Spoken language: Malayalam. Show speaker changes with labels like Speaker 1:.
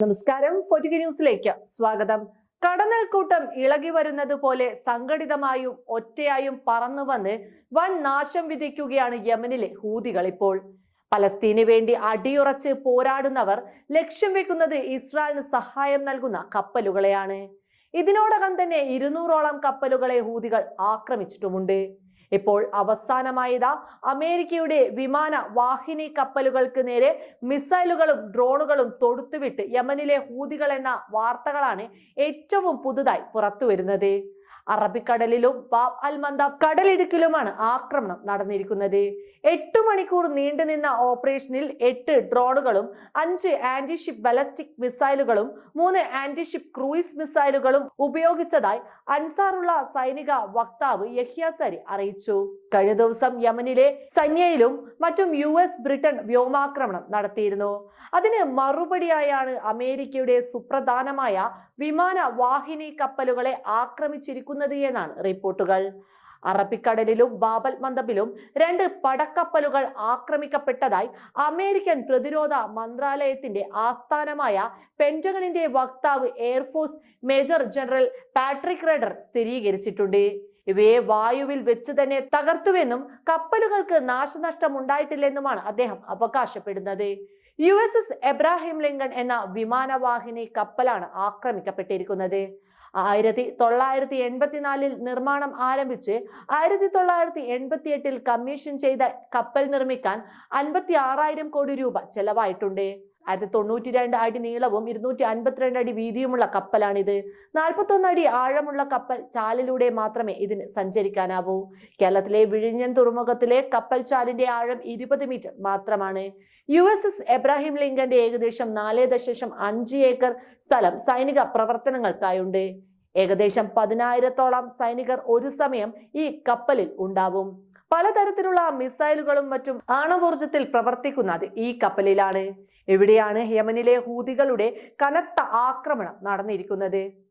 Speaker 1: നമസ്കാരം. പൊറ്റുക ന്യൂസിലേക്ക് സ്വാഗതം. കടന്നൽക്കൂട്ടം ഇളകി വരുന്നത് പോലെ സംഘടിതമായും ഒറ്റയായും പറന്നു വന്ന് വൻ നാശം വിധിക്കുകയാണ് യമനിലെ ഹൂതികൾ ഇപ്പോൾ. പലസ്തീന് വേണ്ടി അടിയുറച്ച് പോരാടുന്നവർ ലക്ഷ്യം വെക്കുന്നത് ഇസ്രായേലിന് സഹായം നൽകുന്ന കപ്പലുകളെയാണ്. ഇതിനോടകം തന്നെ ഇരുന്നൂറോളം കപ്പലുകളെ ഹൂതികൾ ആക്രമിച്ചിട്ടുമുണ്ട്. ഇപ്പോൾ അവസാനമായതാ. അമേരിക്കയുടെ വിമാന വാഹിനി കപ്പലുകൾക്ക് നേരെ മിസൈലുകളും ഡ്രോണുകളും തൊടുത്തുവിട്ട് യമനിലെ ഹൂതികൾ എന്ന വാർത്തകളാണ് ഏറ്റവും പുതുതായി പുറത്തുവരുന്നത്. അറബിക്കടലിലും ബാബ് അൽ മന്ദാബ് കടലിടുക്കിലുമാണ് ആക്രമണം നടന്നിരിക്കുന്നത്. എട്ട് മണിക്കൂർ നീണ്ടുനിന്ന ഓപ്പറേഷനിൽ എട്ട് ഡ്രോണുകളും അഞ്ച് ആന്റിഷിപ്പ് ബലസ്റ്റിക് മിസൈലുകളും മൂന്ന് ആന്റിഷിപ്പ് ക്രൂയിസ് മിസൈലുകളും ഉപയോഗിച്ചതായി അൻസാറുള്ള സൈനിക വക്താവ് യഹ്യാസരി അറിയിച്ചു. കഴിഞ്ഞ ദിവസം യമനിലെ സന്യയിലും മറ്റും യു എസ് ബ്രിട്ടൻ വ്യോമാക്രമണം നടത്തിയിരുന്നു. അതിന് മറുപടിയായാണ് അമേരിക്കയുടെ സുപ്രധാനമായ വിമാന വാഹിനി കപ്പലുകളെ ആക്രമിച്ചിരിക്കുന്നത് എന്നാണ് റിപ്പോർട്ടുകൾ. അറബിക്കടലിലും ബാബൽ മന്ദബിലും രണ്ട് പടക്കപ്പലുകൾ ആക്രമിക്കപ്പെട്ടതായി അമേരിക്കൻ പ്രതിരോധ മന്ത്രാലയത്തിന്റെ ആസ്ഥാനമായ പെന്റഗണിന്റെ വക്താവ് air force major general Patrick Ryder സ്ഥിരീകരിച്ചിട്ടുണ്ട്. ഇവയെ വായുവിൽ വെച്ച് തന്നെ തകർത്തുവെന്നും കപ്പലുകൾക്ക് നാശനഷ്ടം ഉണ്ടായിട്ടില്ലെന്നുമാണ് അദ്ദേഹം അവകാശപ്പെടുന്നത്. U S S Abraham Lincoln എന്ന വിമാനവാഹിനി കപ്പലാണ് ആക്രമിക്കപ്പെട്ടിരിക്കുന്നത്. ആയിരത്തി തൊള്ളായിരത്തി എൺപത്തിനാലിൽ നിർമ്മാണം ആരംഭിച്ച് ആയിരത്തി തൊള്ളായിരത്തി എൺപത്തി എട്ടിൽ കമ്മീഷൻ ചെയ്ത കപ്പൽ നിർമ്മിക്കാൻ അൻപത്തി ആറായിരം കോടി രൂപ ചെലവായിട്ടുണ്ട്. ആയിരത്തി തൊണ്ണൂറ്റി രണ്ട് അടി നീളവും ഇരുന്നൂറ്റി അൻപത്തിരണ്ട് അടി വീതിയുമുള്ള കപ്പലാണിത്. നാൽപ്പത്തൊന്ന് അടി ആഴമുള്ള കപ്പൽ ചാലിലൂടെ മാത്രമേ ഇതിന് സഞ്ചരിക്കാനാവൂ. കേരളത്തിലെ വിഴിഞ്ഞൻ തുറമുഖത്തിലെ കപ്പൽ ചാലിന്റെ ആഴം ഇരുപത് മീറ്റർ മാത്രമാണ്. യു എസ് എസ് എബ്രാഹിം ലിങ്കന്റെ ഏകദേശം നാല് ദശാംശം അഞ്ച് ഏക്കർ സ്ഥലം സൈനിക പ്രവർത്തനങ്ങൾക്കായുണ്ട്. ഏകദേശം പതിനായിരത്തോളം സൈനികർ ഒരു സമയം ഈ കപ്പലിൽ ഉണ്ടാവും. പലതരത്തിലുള്ള മിസൈലുകളും മറ്റും ആണവോർജത്തിൽ പ്രവർത്തിക്കുന്നത് ഈ കപ്പലിലാണ്. എവിടെയാണ് യമനിലെ ഹൂതികളുടെ കനത്ത ആക്രമണം നടന്നിരിക്കുന്നത്?